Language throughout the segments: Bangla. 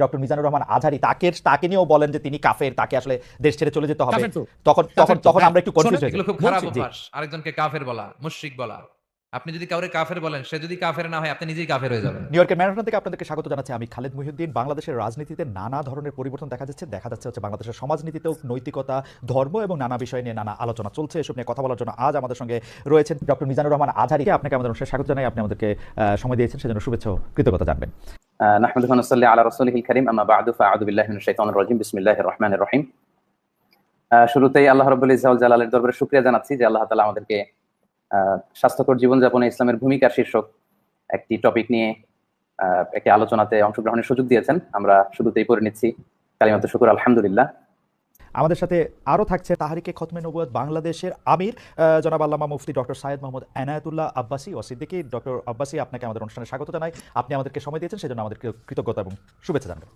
ডক্টর মিজানুর রহমান আজহারি তাকে তাকে নিয়েও বলেন যে তিনি কাফের তাকে আসলে দেশ ছেড়ে চলে যেতে হবে। তখন তখন তখন হ্যাঁ। আমরা একটু কনফিউজ হয়ে এগুলো খুব খারাপ অভ্যাস। আরেকজনকে কাফের বলা মুশরিক বলা। আপনি যদি কাউরে কাফের বলেন সে যদি কাফের না হয় আপনি নিজেই কাফের হয়ে যাবেন। নিউ ইয়র্কের ম্যারাথন থেকে আপনাদেরকে স্বাগত জানাচ্ছি আমি খালেদ মহিউদ্দিন। বাংলাদেশের রাজনীতিতে নানা ধরনের পরিবর্তন দেখা যাচ্ছে। দেখা যাচ্ছে হচ্ছে বাংলাদেশের সমাজনীতিতেও নৈতিকতা ধর্ম এবং নানা বিষয় নিয়ে নানা আলোচনা চলছে। এসব নিয়ে কথা বলার জন্য আজ আমাদের সঙ্গে রয়েছেন ডক্টর মিজানুর রহমান আজহারিকে আপনাকে আমাদের অনুষ্ঠানে স্বাগত জানাই। আপনি আমাদেরকে সময় দিয়েছেন সেজন্য শুভেচ্ছা কৃতজ্ঞতা জানবেন। نحمده ونصلي على رسوله الكريم أما بعد فأعوذ بالله من الشيطان الرجيم بسم الله الرحمن الرحيم আহ, শুরুতেই আল্লাহ রব্বুল ইসরাউল জালালের দরবারে শুকরিয়া জানাচ্ছি যে আল্লাহ তাআলা আমাদেরকে আহ, স্বাস্থ্যকর জীবনযাপনে ইসলামের ভূমিকার শীর্ষক একটি টপিক নিয়ে আহ, একটি আলোচনাতে অংশগ্রহণের সুযোগ দিয়েছেন আমরা শুরুতেই পড়ে নিচ্ছি কালিমাত শুকুর আলহামদুলিল্লাহ আমাদের সাথে আরও থাকছে তাহারিকে খতমে নবুয়াদ বাংলাদেশের আমির জনাব আল্লামা মুফতি ডক্টর সাইদ মোহাম্মদ এনায়তুল্লাহ আব্বাসি ও সিদ্দিকি ডক্টর আব্বাসি, আপনাকে আমাদের অনুষ্ঠানে স্বাগত জানাই। আপনি আমাদেরকে সময় দিয়েছেন, সেজন্য আমাদেরকে কৃতজ্ঞতা এবং শুভেচ্ছা জানাবেন।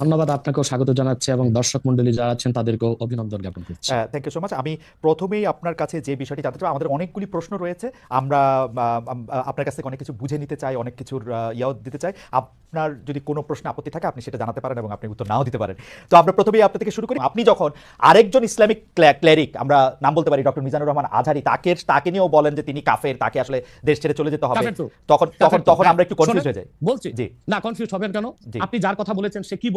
ধন্যবাদ আপনাকেও স্বাগত জানাচ্ছি এবং দর্শক মন্ডলী যারা আছেন তাদেরকেও অভিনন্দন জ্ঞাপন করছি। থ্যাংক ইউ সো মাচ আমি প্রথমেই আপনার কাছে যে বিষয়টি জানতে চাই আমাদের অনেকগুলি প্রশ্ন রয়েছে। আমরা আপনার কাছ থেকে অনেক কিছু বুঝে নিতে চাই অনেক কিছুর ইয়াও দিতে চাই। আপনার যদি কোনো প্রশ্ন আপত্তি থাকে আপনি সেটা জানাতে পারেন এবং আপনি উত্তর নাও দিতে পারেন। তো আমরা প্রথমেই আপনার থেকে শুরু করি। আপনি যখন আরেকজন ইসলামিক ক্লেরিক আমরা নাম বলতে পারি ডক্টর মিজানুর রহমান আজহারি তাকে তাকে নিয়েও বলেন যে তিনি কাফের তাকে আসলে দেশ ছেড়ে চলে যেতে হবে। তখন তখন তখন হ্যাঁ। আমরা একটু কনফিউজ হয়ে যাই। বলছি। জি। না কনফিউজ হবেন কেন। আপনি যার কথা বলেছেন সে কি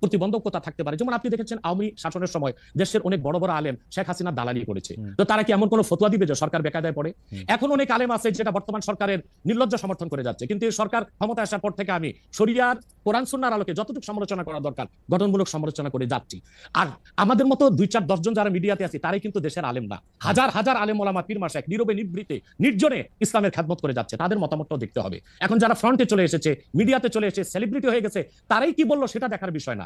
প্রতিবন্ধকতা থাকতে পারে। যেমন আপনি দেখেছেন আওয়ামী শাসনের সময় দেশের অনেক বড় বড় আলেম শেখ হাসিনা দালালি করেছে। তো তারা কি এমন কোনো ফতুয়া দিবে যে সরকার বেকায়দায় পড়ে? এখন অনেক আলেম আছে যেটা বর্তমান সরকারের নির্লজ্জ সমর্থন করে যাচ্ছে। কিন্তু এই সরকার ক্ষমতা আসার পর থেকে আমি শরিয়ার কোরআন সুন্নার আলোকে যতটুকু সমালোচনা করা দরকার গঠনমূলক সমালোচনা করে যাচ্ছি। আর আমাদের মতো দুই চার দশজন যারা মিডিয়াতে আছে তারাই কিন্তু দেশের আলেম না। হাজার হাজার আলেম ওলামা পীর মাসেক নীরবে নিবৃতে নির্জনে ইসলামের খেদমত করে যাচ্ছে। তাদের মতামতটাও দেখতে হবে। এখন যারা ফ্রন্টে চলে এসেছে মিডিয়াতে চলে এসেছে সেলিব্রিটি হয়ে গেছে তারাই কি বলল সেটা দেখার বিষয় না।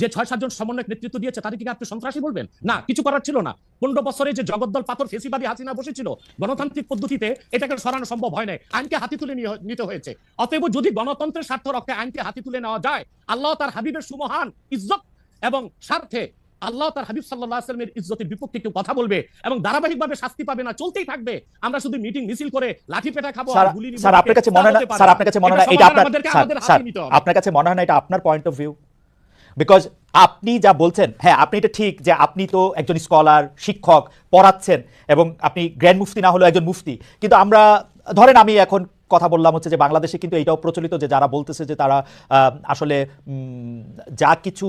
যে ছয় সাতজন সমন্বয়ক নেতৃত্ব দিয়েছে তাদেরকে আপনি সন্ত্রাসী বলবেন? না কিছু করার ছিল না। পনেরো বছরে যে জগদ্দল পাথর ফেসিবাদী হাসিনা বসেছিল গণতান্ত্রিক পদ্ধতিতে এটাকে সরানো সম্ভব হয় নাই। আইনকে হাতি তুলে নিতে হয়েছে। অতএব যদি গণতন্ত্রের স্বার্থ রক্ষে আইনকে হাতি তুলে নেওয়া যায় আল্লাহ তার হাবিবের সুমহান ইজ্জত এবং স্বার্থে আল্লাহ তার হাবিব সাল্লাহ আসলামের ইজ্জতের বিপক্ষে কেউ কথা বলবে এবং ধারাবাহিকভাবে শাস্তি পাবে না চলতেই থাকবে। আমরা শুধু মিটিং মিছিল করে লাঠি পেটা খাব আর গুলি নিবো স্যার আপনার কাছে মনে হয় না স্যার আপনার কাছে মনে হয় না এটা স্যার আপনার কাছে মনে হয় না এটা আপনার পয়েন্ট অফ ভিউ বিকজ আপনি যা বলছেন হ্যাঁ আপনি এটা ঠিক যে আপনি তো একজন স্কলার শিক্ষক, পড়াচ্ছেন এবং আপনি গ্র্যান্ড মুফতি না হলেও একজন মুফতি কিন্তু আমরা, ধরেন আমি এখন কথা বললাম হচ্ছে যে বাংলাদেশে কিন্তু এটাও প্রচলিত যে যারা বলতেছে যে তারা আসলে যা কিছু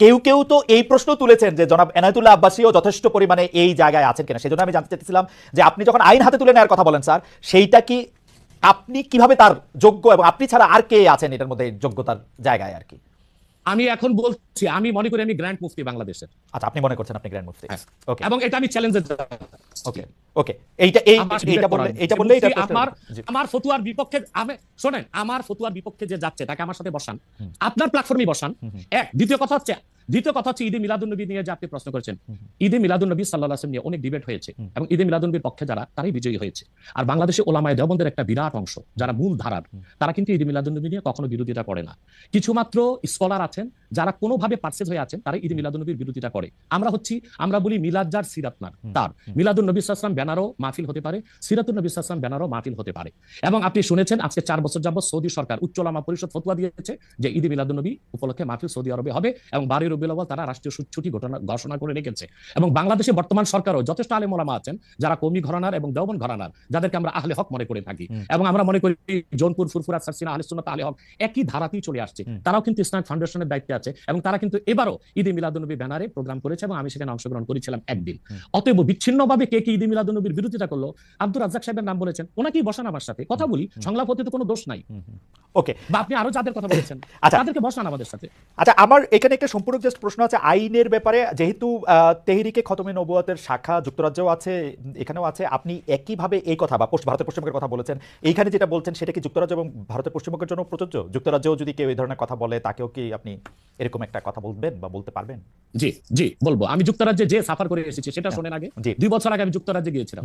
কেউ কেউ তো এই প্রশ্ন তুলেছেন যে জনাব এনায়তুল্লাহ আব্বাসীও যথেষ্ট পরিমাণে এই জায়গায় আছেন কিনা। সেজন্য আমি জানতে চাইছিলাম যে আপনি যখন আইন হাতে তুলে নেওয়ার কথা বলেন, স্যার, সেইটা কি আপনি কীভাবে তার যোগ্য এবং আপনি ছাড়া আর কে আছেন এটার মধ্যে যোগ্যতার জায়গায় আর কি? আমি এখন বলছি আমি মনে করি আমি গ্র্যান্ড মুফতি বাংলাদেশের। আচ্ছা আপনি মনে করছেন আপনি গ্র্যান্ড মুফতি। ওকে এবং এটা আমি চ্যালেঞ্জে ওকে ওকে এইটা এই এটা বললে এটা বললে এটা আমার আমার ফতুয়ার বিপক্ষে আমি শুনেন আমার ফতুয়ার বিপক্ষে যে যাচ্ছে তাকে আমার সাথে বসান। আপনার প্ল্যাটফর্মে বসান। এক। দ্বিতীয় কথা হচ্ছে দ্বিতীয় কথা হচ্ছে ঈদে মিলাদুন্নবী নিয়ে যে আপনি প্রশ্ন করেছেন। ঈদে মিলাদুন্নবী সাল্লাহ আসলাম নিয়ে অনেক ডিবেট হয়েছে এবং ঈদে মিলাদুন্নবীর পক্ষে যারা তারাই বিজয়ী হয়েছে। আর বাংলাদেশে ওলামায় দেবন্দের একটা বিরাট অংশ যারা মূল ধারার তারা কিন্তু ঈদে মিলাদুন্নবী নিয়ে কখনো বিরোধিতা করে না। কিছুমাত্র স্কলার আছেন যারা কোনোভাবে পার্সেস হয়ে আছেন তারা ঈদে মিলাদুন্নবীর বিরোধিতা করে। আমরা হচ্ছি আমরা বলি মিলাদ যার সিরাতনার হুম। তার। মিলাদুল নবী সাল্লাম ব্যানারও মাহফিল হতে পারে সিরাতুল নবী সাল্লাম ব্যানারও মাহফিল হতে পারে। এবং আপনি শুনেছেন আজকে চার বছর যাবত সৌদি সরকার উচ্চলামা পরিষদ ফতোয়া দিয়েছে যে ঈদে মিলাদুল নবী উপলক্ষে মাহফিল সৌদি আরবে হবে এবং বারোই রবিউল আউয়াল তারা রাষ্ট্রীয় ছুট- ঘটনা ঘোষণা করে রেখেছে। এবং বাংলাদেশে বর্তমান সরকারও যথেষ্ট আলেম ওলামা আছেন যারা কৌমি ঘরানার এবং দেওবন ঘরানার যাদেরকে আমরা আহলে হক মনে করে থাকি। এবং আমরা মনে করি জোনপুর ফুরফুরা সারসিনা আহলে সুন্নাত আহলে হক একই ধারাতেই চলে আসছে। তারাও কিন্তু ইসলামিক ফাউন্ডেশনের দায়িত্বে আছে এবং তারা কিন্তু এবারও ঈদে মিলাদুনবী ব্যানারে প্রোগ্রাম করেছে এবং আমি সেখানে অংশগ্রহণ করেছিলাম একদিন। অতএব বিচ্ছিন্নভাবে কে কি ঈদে মিলাদুনবীর বিরোধিতা করল? আব্দুর রাজ্জাক সাহেবের নাম বলেছেন। ওনাকেই বসান আমার সাথে। কথা বলি। সংলাপ হতে তো কোনো দোষ নাই। ওকে। বা আপনি আরও যাদের কথা বলেছেন আচ্ছা। তাদেরকে বসান আমাদের সাথে। আচ্ছা আমার এখানে একটা সম্পূর্ণ জাস্ট প্রশ্ন আছে আইনের ব্যাপারে। যেহেতু তেহরিকে খতমে নবুয়াতের শাখা যুক্তরাজ্যেও আছে এখানেও আছে। আপনি একইভাবে এই কথা বা ভারতের পশ্চিমবঙ্গের কথা বলেছেন। এইখানে যেটা বলছেন সেটা কি যুক্তরাজ্য এবং ভারতের পশ্চিমবঙ্গের জন্য প্রযোজ্য? যুক্তরাজ্যেও যদি কেউ এই ধরনের কথা বলে তাকেও কি আপনি এরকম একটা কথা বলবেন বা বলতে পারবেন? জি জি বলব। আমি যুক্তরাজ্যে যে সাফার করে এসেছি সেটা শোনেন আগে। দুই বছর আগে আমি যুক্তরাজ্যে গিয়েছিলাম।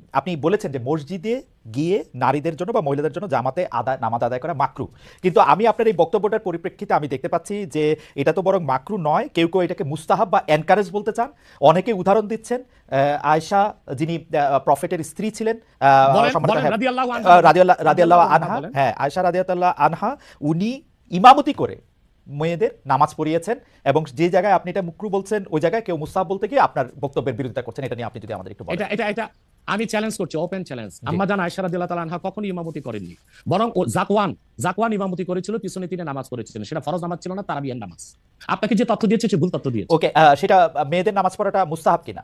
আপনি বলেছেন যে মসজিদে গিয়ে নারীদের জন্য বা মহিলাদের জন্য জামাতে আদায় নামাজ আদায় করা মাকরু। কিন্তু আমি আপনার এই বক্তব্যটার পরিপ্রেক্ষিতে আমি দেখতে পাচ্ছি যে এটা তো বরং মাকরু নয় কেউ কেউ এটাকে মুস্তাহাব বা এনকারেজ বলতে চান। অনেকে উদাহরণ দিচ্ছেন আয়েশা যিনি প্রফেটের স্ত্রী ছিলেন হ্যাঁ, রাদিয়াল্লাহু আনহা। হ্যাঁ আয়েশা রাদিয়াল্লাহ আনহা উনি ইমামতি করে মেয়েদের নামাজ পড়িয়েছেন এবং যে জায়গায় আপনি এটা মুকরু বলছেন ওই জায়গায় কেউ মুস্তাহাব বলতে গিয়ে আপনার বক্তব্যের বিরোধিতা করছেন এটা নিয়ে আপনি যদি আমাদের একটু এটা এটা আমি চ্যালেঞ্জ করছি ওপেন চ্যালেঞ্জ আম্মা জান আয়সা রাদিয়াল্লাহু তাআলা আনহা কখনো ইমামতি করেননি। বরং জাকওয়ান জাকওয়ান ইমামতি করেছিল পিছনে তিনি নামাজ পড়েছিলেন। সেটা ফরজ নামাজ ছিল না তারাবিয়ান নামাজ। আপনাকে যে তথ্য দিয়েছে সে ভুল তথ্য দিয়েছে। ওকে সেটা মেয়েদের নামাজ পড়াটা মুস্তাহাব কিনা?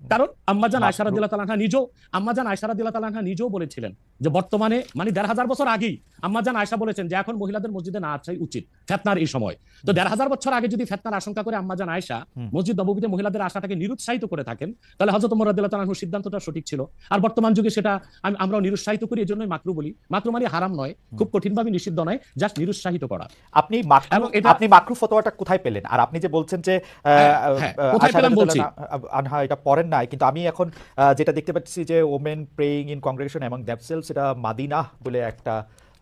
কারণ আম্মাজান মাকরু। তালা রাদিয়াল্লাহু নিজেও আম্মাজান আয়সা রাদিয়াল্লাহু তাআলা নিজেও বলেছিলেন যে বর্তমানে মানে দেড় হাজার বছর আগেই আম্মাজান আয়সা বলেছেন যে এখন মহিলাদের মসজিদে না আসাই উচিত ফেতনার এই সময়। তো দেড় হাজার বছর আগে যদি ফেতনার আশঙ্কা করে আম্মাজান আয়সা মসজিদ নববীতে মহিলাদের আশাটাকে নিরুৎসাহিত করে থাকেন তাহলে হযরত ওমর রাদিয়াল্লাহু তাআলা সিদ্ধান্তটা সঠিক ছিল। আর বর্তমান যুগে সেটা আমি আমরাও নিরুৎসাহিত করি এজন্যই মাকরু বলি। মাকরু মানে হারাম নয় খুব কঠিনভাবে নিষিদ্ধ নয় জাস্ট নিরুৎসাহিত করা। আপনি মাকরু আপনি মাকরু ফতোয়াটা কোথায় পেলেন? আর আপনি যে বলছেন যে হ্যাঁ, হ্যাঁ, কোথায় পেলাম বলছি। আনহা এটা পড়েন নাই কিন্তু আমি এখন যেটা দেখতে পাচ্ছি যে ওমেন প্রেইং ইন কংগ্রেগেশন এবং দ্যাপসেলস এটা মাদিনা বলে একটা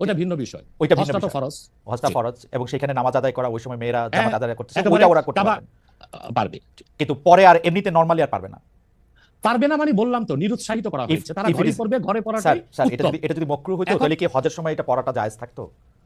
ওটা ভিন্ন বিষয়। ওইটা ভিন্ন বিষয়। ফরজ। হজটা ফরজ এবং সেখানে নামাজ আদায় করা ওই সময় মেয়েরা জামাত হ্যাঁ, আদায় করতেছে একেবারে ওইটা ওরা করতে পারবে। কিন্তু পরে আর এমনিতে নরমালি আর পারবে না। পারবে না মানে বললাম তো নিরুৎসাহিত করা হয়েছে। তারা ঘরে পড়বে ঘরে পড়াটাই স্যার এটা যদি এটা যদি মকরু হতো তাহলে কি হজের সময় এটা পড়াটা জায়েজ থাকতো?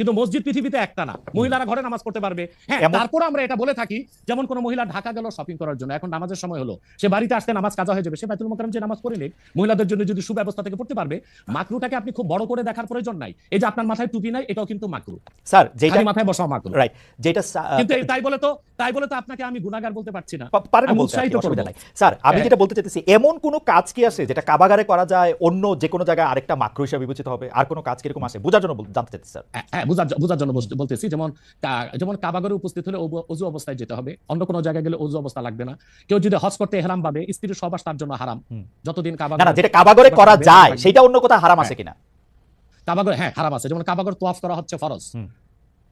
কিন্তু মসজিদ পৃথিবীতে একটা না। মহিলারা ঘরে নামাজ পড়তে পারবে। হ্যাঁ তারপর আমরা এটা বলে থাকি যেমন কোন মহিলা ঢাকা গেল শপিং করার জন্য এখন নামাজের সময় হলো। সে বাড়িতে আসতে নামাজ কাজা হয়ে যাবে। সে বাইতুল মোকাররম যে নামাজ পড়ে নিক মহিলাদের জন্য যদি সুব্যবস্থা থেকে পড়তে পারবে মাকরুটাকে আপনি খুব বড় করে দেখার প্রয়োজন নাই। এই যে আপনার মাথায় টুপি নাই এটাও কিন্তু মাকরু। স্যার যেটা মাথায় বসা মাকরু। রাইট যেটা কিন্তু তাই বলে তো তাই বলে তো আপনাকে আমি গুনাহগার বলতে পারছি না। পারেন উৎসাহিত করব। নাই। স্যার আমি হ্যাঁ। যেটা বলতে চাইতেছি এমন কোনো কাজ কি আছে যেটা কাবাগারে করা যায় অন্য যে কোনো জায়গায় আরেকটা মাকরু হিসেবে বিবেচিত হবে? আর কোনো কাজ কীরকম আছে? বোঝার জন্য জানতে চাইতেছি স্যার। হ্যাঁ, হ্যাঁ বোঝার বোঝার জন্য বলতেছি যেমন যেমন কাবাগরে উপস্থিত হলে অজু অবস্থায় যেতে হবে। অন্য কোনো জায়গায় গেলে অজু অবস্থা লাগবে না। কেউ যদি হজ করতে হেরাম পাবে স্ত্রীর সবাস তার জন্য হারাম। যতদিন না কাবাগর যেটা কাবাগরে করা যায় সেটা অন্য কোথাও হারাম আছে কিনা? কাবাগর হ্যাঁ হারাম আছে। যেমন কাবাগর তোয়াফ করা হচ্ছে ফরজ।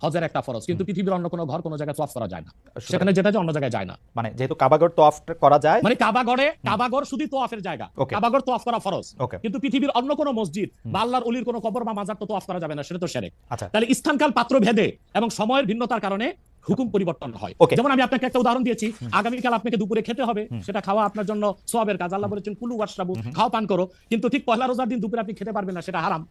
হজের একটা ফরজ কিন্তু পৃথিবীর অন্য কোনো ঘর কোনো জায়গায় তোয়াফ করা যায় না। সেখানে যেটা যায় অন্য জায়গায় যায় না। মানে যেহেতু কাবাগর তো অফ করা যায়। মানে কাবাগরে কাবাগর শুধু তোয়াফের জায়গা. কাবাগর তোয়াফ করা ফরজ। কিন্তু পৃথিবীর অন্য কোনো মসজিদ বা আল্লাহর অলির কোনো কবর বা মাজার তো তোয়াফ করা যাবে না সেটা তো সেরে আচ্ছা। তাহলে স্থানকাল পাত্র ভেদে এবং সময়ের ভিন্নতার কারণে হুকুম পরিবর্তন হয়। যেমন আমি আপনাকে একটা উদাহরণ দিয়েছি আগামীকাল আপনাকে দুপুরে খেতে হবে সেটা খাওয়া আপনার জন্য সবের কাজ। আল্লাহ বলেছেন কুলু ওয়াশরাবু। খাও পান করো। কিন্তু ঠিক পয়লা রোজার দিন দুপুরে আপনি খেতে পারবেন না সেটা হারাম।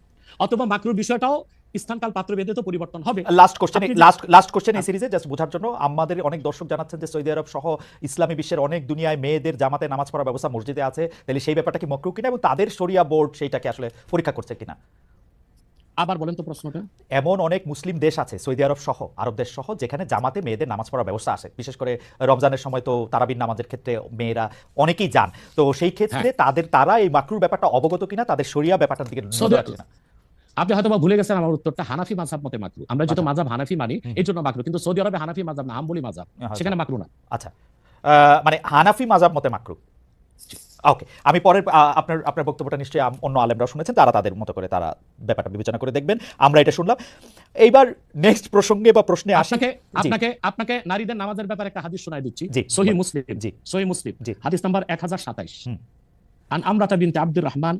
অথবা মাকরুর বিষয়টাও স্থানকাল পাত্র ভেদে তো পরিবর্তন হবে। Last question last last question এই সিরিজে জাস্ট বোঝার জন্য আমাদের অনেক দর্শক জানাচ্ছেন যে সৌদি আরব সহ ইসলামী বিশ্বের অনেক দুনিয়ায় মেয়েদের জামাতে নামাজ পড়ার ব্যবস্থা মসজিদে আছে। তাহলে সেই ব্যাপারটা কি মকরু কিনা এবং তাদের শরিয়া বোর্ড সেইটাকে আসলে পরীক্ষা করছে কিনা? আবার বলেন তো প্রশ্নটা। এমন অনেক মুসলিম দেশ আছে সৌদি আরব সহ আরব দেশ সহ যেখানে জামাতে মেয়েদের নামাজ পড়ার ব্যবস্থা আছে। বিশেষ করে রমজানের সময় তো তারাবির নামাজের ক্ষেত্রে মেয়েরা অনেকেই যান। তো সেই ক্ষেত্রে তাদের তারা এই মাকরুর ব্যাপারটা অবগত কিনা তাদের শরিয়া ব্যাপারটার দিকে নজর রাখছে কিনা? আপনি হয়তো ভুলে গেছেন আমার উত্তরটা হানাফি মাঝাব মতে মাকরু। আমরা যেহেতু মাঝাব হানাফি মানি এই জন্য মাকরু। কিন্তু সৌদি আরবে হানাফি মাঝাব না আমি মাঝাব আচ্ছা। সেখানে মাকরু না। আচ্ছা। মানে হানাফি মাঝাব মতে মাকরু। ওকে আমি পরের আপনার আপনার বক্তব্যটা নিশ্চয়ই অন্য আলেমরা শুনেছেন তারা তাদের মতো করে তারা ব্যাপারটা বিবেচনা করে দেখবেন। আমরা এটা শুনলাম। এইবার নেক্সট প্রসঙ্গে বা প্রশ্নে আপনাকে আপনাকে আপনাকে নারীদের নামাজের ব্যাপারে একটা হাদিস শোনাই দিচ্ছি। জি। সহি মুসলিম। জি। সহি মুসলিম। জি। হাদিস নাম্বার এক হাজার সাতাইশ। আমরা তা বিনতে আব্দুর রহমান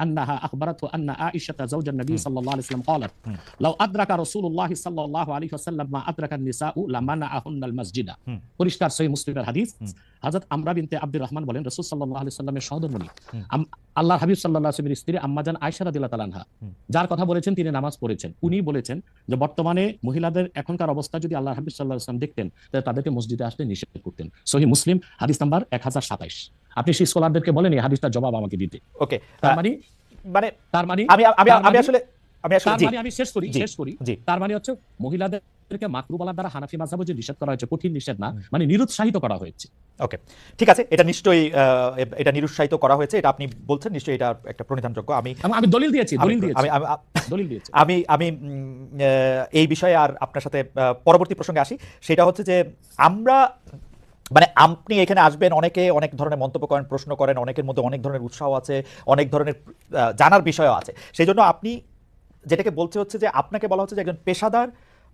أنها أخبرته أن عائشة زوج النبي مم. صلى الله عليه وسلم قالت مم. لو أدرك رسول الله صلى الله عليه وسلم ما أدرك النساء لمنعهن المسجد مم. পরিষ্কার সহি মুসলিমের হাদিস হুম। হযরত আমরা বিনতে আব্দুর রহমান বলেন রাসূল সাল্লাল্লাহু আলাইহি সাল্লামের সহধর্মিণী হুম। আম- আল্লাহর হাবিব সাল্লাল্লাহু আলাইহি ওয়াসাল্লামের স্ত্রী আম্মাজান আয়েশা রাদিয়াল্লাহু তাআলা আনহা হুম। যার কথা বলেছেন তিনি নামাজ পড়েছেন উনি বলেছেন যে বর্তমানে মহিলাদের এখনকার অবস্থা যদি আল্লাহর হাবিব সাল্লাল্লাহু আলাইহি ওয়াসাল্লাম দেখতেন তাহলে তাদেরকে মসজিদে আসতে নিষেধ করতেন সহি মুসলিম হাদিস নাম্বার 1027 আপনি সেই স্কলারদেরকে বলেন এই হাদিসটার জবাব আমাকে দিতে। ওকে তার মানে মানে তার মানে আমি আমি আমি মানে- আসলে আমি আসলে তার মানে আমি শেষ করি শেষ করি। তার মানে হচ্ছে মহিলাদেরকে মাকরু বলার দ্বারা হানাফি যে নিষেধ করা হয়েছে কঠিন নিষেধ না মানে নিরুৎসাহিত করা হয়েছে। ওকে ঠিক আছে এটা নিশ্চয়ই আহ, এটা নিরুৎসাহিত করা হয়েছে এটা আপনি বলছেন নিশ্চয়ই এটা একটা প্রণিধানযোগ্য। আমি আমি দলিল দিয়েছি দলিল দিয়েছি। আমি- আমি- দলিল দিয়েছি। আমি আমি আহ, এই বিষয়ে আর আপনার সাথে পরবর্তী প্রসঙ্গে আসি। সেটা হচ্ছে যে আমরা মানে আপনি এখানে আসবেন, অনেকে অনেক ধরনের মন্তব্য করেন, প্রশ্ন করেন, অনেকের মধ্যে অনেক ধরনের উৎসাহ আছে, অনেক ধরনের জানার বিষয়ও আছে। সেই জন্য আপনি যেটাকে বলছে হচ্ছে যে, আপনাকে বলা হচ্ছে যে একজন পেশাদার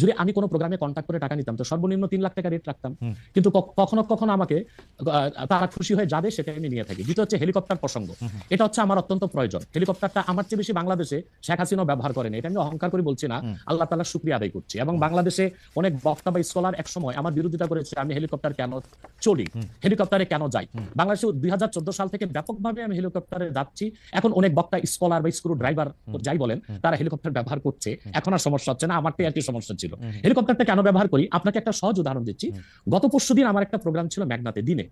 যদি আমি কোনো প্রোগ্রামে কন্ট্যাক্ট করে টাকা নিতাম তো সর্বনিম্ন তিন লাখ টাকা রেট রাখতাম। কিন্তু কখনো কখনো আমাকে তারা খুশি হয়ে যাবে সেটা আমি নিয়ে থাকি। দ্বিতীয় হচ্ছে হেলিকপ্টার প্রসঙ্গ। এটা হচ্ছে আমার অত্যন্ত প্রয়োজন। হেলিকপ্টারটা আমার চেয়ে বেশি বাংলাদেশে শেখ হাসিনা ব্যবহার করেন এটা আমি অহংকার করে বলছি না। আল্লাহ তালা শুক্রিয়া আদায় করছি। এবং বাংলাদেশে অনেক বক্তা বা স্কলার এক সময় আমার বিরোধিতা করেছে আমি হেলিকপ্টার কেন চলি? হেলিকপ্টারে কেন যাই? বাংলাদেশে দুই হাজার চোদ্দ সাল থেকে ব্যাপকভাবে আমি হেলিকপ্টারে যাচ্ছি। এখন অনেক বক্তা স্কলার বা স্ক্রু ড্রাইভার যাই বলেন তারা হেলিকপ্টার ব্যবহার করছে। এখন আর সমস্যা হচ্ছে না। আমারটাই আর কি সমস্যা ছিল। হেলিকপ্টারটা কেন ব্যবহার করি? আপনাকে একটা সহজ উদাহরণ দিচ্ছি। গত পরশু দিন আমার একটা প্রোগ্রাম ছিল ম্যাগনাতে দিনে।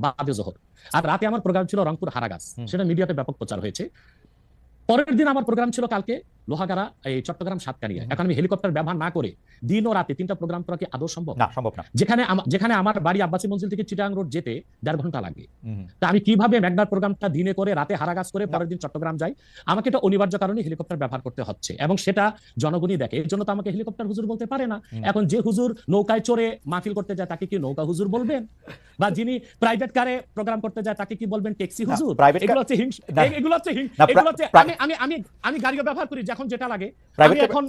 বাদে জহর। আর রাতে আমার প্রোগ্রাম ছিল রংপুর হারাগাছ। সেটা মিডিয়াতে ব্যাপক প্রচার হয়েছে। পরের দিন আমার প্রোগ্রাম ছিল কালকে লোহাগাড়া এই চট্টগ্রাম সাতকানিয়া এখন আমি হেলিকপ্টার ব্যবহার না করে দিন ও রাতে তিনটা প্রোগ্রাম করা কি আদৌ সম্ভব? না সম্ভব না। যেখানে যেখানে আমার বাড়ি আব্বাসী মঞ্জিল থেকে চিটাং রোড যেতে দেড় ঘণ্টা লাগে। তা আমি কীভাবে ম্যাগনার প্রোগ্রামটা দিনে করে রাতে হারাগাছ করে পরের দিন চট্টগ্রাম যাই আমাকে এটা অনিবার্য কারণে হেলিকপ্টার ব্যবহার করতে হচ্ছে এবং সেটা জনগণই দেখে। এর জন্য তো আমাকে হেলিকপ্টার হুজুর বলতে পারে না। এখন যে হুজুর নৌকায় চড়ে মাহফিল করতে যায় তাকে কি নৌকা হুজুর বলবেন? বা যিনি প্রাইভেট কারে প্রোগ্রাম করতে যায় তাকে কি বলবেন ট্যাক্সি হুজুর? এগুলো হচ্ছে এগুলো হচ্ছে এগুলো হচ্ছে আমি আমি আমি আমি গাড়িও ব্যবহার করি যখন যেটা লাগে আমি এখন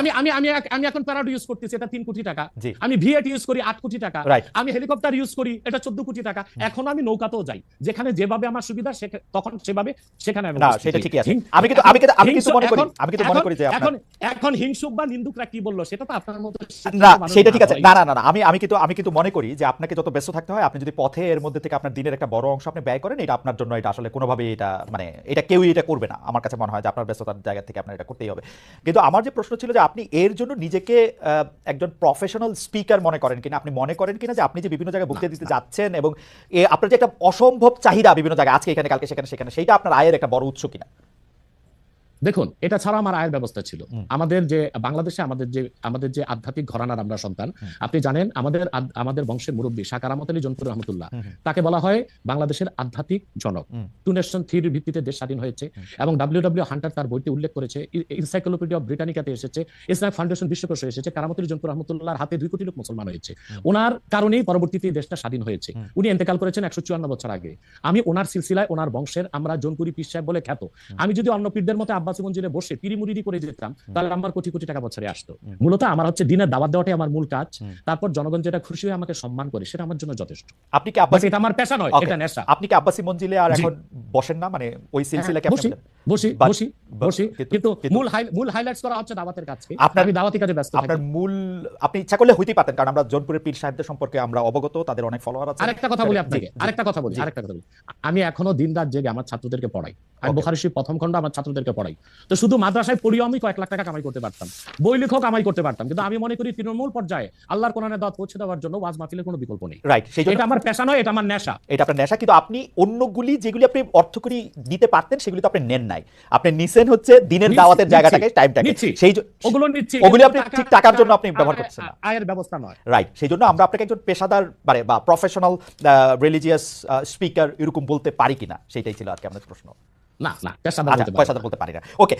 আমি আমি আমি আমি এখন প্যারাডো ইউজ করতেছি এটা তিন কোটি টাকা। আমি ভিএট ইউজ করি আট কোটি টাকা। আমি হেলিকপ্টার ইউজ করি এটা চোদ্দ কোটি টাকা। এখন আমি নৌকাতেও যাই। যেখানে যেভাবে আমার সুবিধা তখন সেভাবে সেখানে আমি সেটা। ঠিকই আছে। আমি কিন্তু আমি কিন্তু আমি হিংসুক মনে করি আমি কিন্তু মনে করি যে এখন এখন হিংসুক বা নিন্দুকরা কি বলল সেটা তো আপনার মতো না সেটা ঠিক আছে। না না না আমি আমি কিন্তু আমি কিন্তু মনে করি যে আপনাকে যত ব্যস্ত থাকতে হয় আপনি যদি পথে এর মধ্যে থেকে আপনার দিনের একটা বড় অংশ আপনি ব্যয় করেন এটা আপনার জন্য এটা আসলে কোনোভাবে এটা মানে এটা কেউই এটা করবে না। আমার কাছে মনে হয় যে আপনার ব্যস্ততার জায়গা থেকে আপনার এটা করতেই হবে। কিন্তু আমার যে প্রশ্ন ছিল যে আপনি এর জন্য নিজেকে আহ, একজন প্রফেশনাল স্পিকার মনে করেন কিনা আপনি মনে করেন কিনা যে আপনি যে বিভিন্ন জায়গায় বক্তৃতা দিতে যাচ্ছেন এবং আপনার যে একটা অসম্ভব চাহিদা বিভিন্ন জায়গায় আজকে এখানে কালকে সেখানে সেখানে সেইটা আপনার আয়ের একটা বড় উৎস কিনা? দেখুন এটা ছাড়া আমার আয়ের ব্যবস্থা ছিল। আমাদের যে বাংলাদেশে আমাদের যে আমাদের যে আধ্যাত্মিক ঘরানার আমরা সন্তান আপনি জানেন আমাদের আমাদের বংশের মুরব্বী সাকারামত আলী জনপুর রহমতুল্লাহ হুম, হুম। তাকে বলা হয় বাংলাদেশের আধ্যাত্মিক জনক। টু নেশন থিওরির ভিত্তিতে দেশ স্বাধীন হয়েছে এবং ডাব্লিউ ডাব্লিউ হান্টার তার বইটি উল্লেখ করেছে ইনসাইক্লোপিডিয়া অফ ব্রিটানিকাতে এসেছে ইসলামিক ফাউন্ডেশন বিশ্বকোষে এসেছে কারামত আলী জনপুর রহমতুল্লাহর হাতে দুই কোটি লোক মুসলমান হয়েছে। ওনার কারণেই পরবর্তীতে দেশটা স্বাধীন হয়েছে। উনি এন্তেকাল করেছেন একশো চুয়ান্ন বছর আগে। আমি ওনার সিলসিলায় ওনার বংশের আমরা জনপুরি পীর সাহেব বলে খ্যাত। আমি যদি অন্য পীরদের মতো আব্বাসী মঞ্জিলে বসে তিরিমুরিদি করে যেতাম তাহলে আমার কোটি কোটি টাকা বছরে আসতো। মূলত আমার হচ্ছে দিনের দাওয়াত দেওয়াটাই আমার মূল কাজ। তারপর জনগণ যেটা খুশি হয়ে আমাকে সম্মান করে সেটা আমার জন্য যথেষ্ট। আপনি কি বাস আব্বাসি এটা আমার পেশা নয় এটা নেশা। আপনি কি আব্বাসি মঞ্জিলে আর এখন বসেন না? মানে ওই সিলসিলা কি হ্যাঁ, আপনি বসি বসি বসি বসি। কিন্তু- মূল মূল হাইলাইটস করা হচ্ছে দাওয়াতের কাছে আমি দাওয়াতি কাজে ব্যস্ত আপনার মূল আপনি ইচ্ছা করলে হইতেই পারতেন কারণ আমরা জোনপুরের পীর সাহেবদের সম্পর্কে আমরা অবগত তাদের অনেক ফলোয়ার আছে। আরেকটা কথা বলি আপনাকে আরেকটা কথা বলি। আরেকটা কথা বলি। আমি এখনও দিন রাত জেগে আমার ছাত্রদেরকে পড়াই। আমি. বোখারি শরীফ প্রথম খণ্ড আমার ছাত্রদেরকে পড়াই। তো শুধু মাদ্রাসায় পড়িও আমি কয়েক লাখ টাকা কামাই করতে পারতাম। বই লেখক কামাই করতে পারতাম। কিন্তু আমি মনে করি তৃণমূল পর্যায়ে আল্লাহর কোরআনের দাওয়াত পৌঁছে দেওয়ার জন্য ওয়াজ মাহফিলের কোনো বিকল্প নেই। রাইট সেই এটা আমার পেশা নয় এটা আমার নেশা। এটা আপনার নেশা কিন্তু আপনি অন্যগুলি যেগুলি আপনি অর্থকরী দিতে পারতেন সেগুলি তো আপনি নেন নাই। আপনি নিছেন হচ্ছে দিনের দাওয়াতের জায়গাটাকে টাইমটাকে। সেই ওগুলো নিচ্ছি ওগুলি আপনি ঠিক টাকার জন্য আপনি ব্যবহার করছেন না। আয়ের ব্যবস্থা নয়। রাইট সেই জন্য আমরা আপনাকে একজন পেশাদার মানে বা প্রফেশনাল রিলিজিয়াস স্পিকার এরকম বলতে পারি কিনা সেটাই ছিল আর কি আমাদের প্রশ্ন। না না পেশাদার আচ্ছা না। পেশাদার বলতে পারি না ওকে